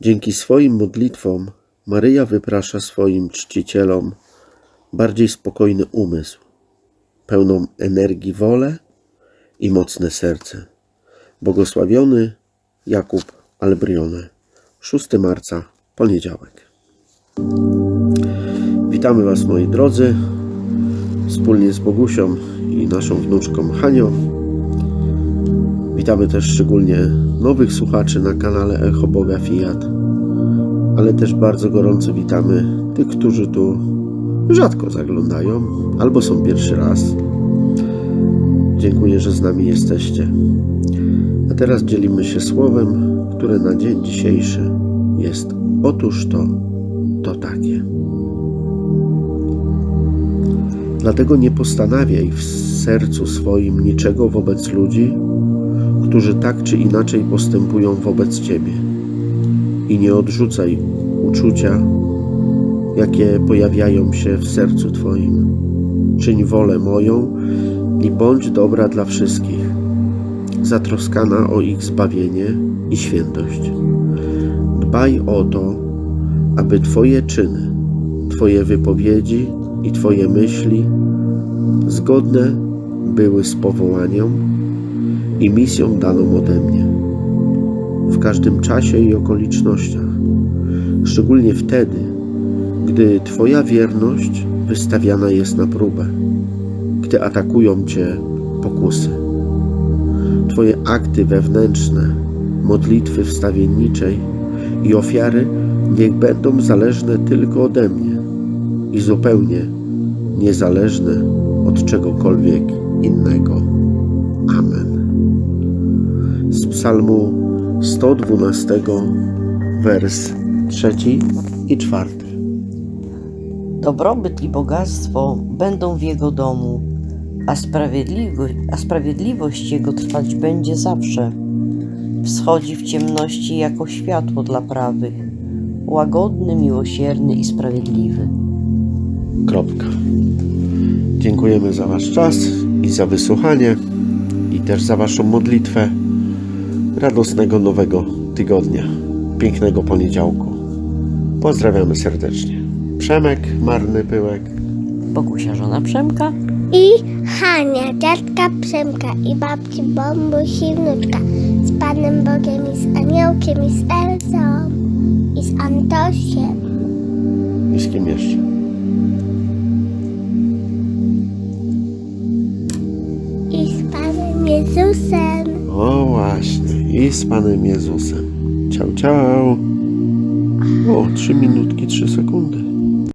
Dzięki swoim modlitwom Maryja wyprasza swoim czcicielom bardziej spokojny umysł, pełną energii wolę i mocne serce. Błogosławiony Jakub Albrione, 6 marca, poniedziałek. Witamy Was moi drodzy, wspólnie z Bogusią i naszą wnuczką Hanią. Witamy też szczególnie nowych słuchaczy na kanale Echo Boga Fiat, ale też bardzo gorąco witamy tych, którzy tu rzadko zaglądają albo są pierwszy raz. Dziękuję, że z nami jesteście. A teraz dzielimy się słowem, które na dzień dzisiejszy jest otóż to, to takie. Dlatego nie postanawiaj w sercu swoim niczego wobec ludzi, którzy tak czy inaczej postępują wobec Ciebie. I nie odrzucaj uczucia, jakie pojawiają się w sercu Twoim. Czyń wolę moją i bądź dobra dla wszystkich, zatroskana o ich zbawienie i świętość. Dbaj o to, aby Twoje czyny, Twoje wypowiedzi i Twoje myśli zgodne były z powołaniem i misją daną ode mnie. W każdym czasie i okolicznościach, szczególnie wtedy, gdy Twoja wierność wystawiana jest na próbę, gdy atakują Cię pokusy. Twoje akty wewnętrzne, modlitwy wstawienniczej i ofiary niech będą zależne tylko ode mnie i zupełnie niezależne od czegokolwiek innego. Psalmu 112, wers trzeci i czwarty. Dobrobyt i bogactwo będą w jego domu, a sprawiedliwość, a sprawiedliwość jego trwać będzie zawsze. Wschodzi w ciemności jako światło dla prawych, łagodny, miłosierny i sprawiedliwy. Kropka. Dziękujemy za Wasz czas i za wysłuchanie i też za Waszą modlitwę. Radosnego nowego tygodnia, pięknego poniedziałku. Pozdrawiamy serdecznie. Przemek, Marny Pyłek. Bogusia żona Przemka I Hania, dziadka Przemka i babci Bombusi i wnuczka z Panem Bogiem i z Aniołkiem i z Elzą i z Antosiem. I z kim jeszcze? i z Panem Jezusem. O właśnie, i z Panem Jezusem. Ciao, ciao. O, trzy minutki, trzy sekundy.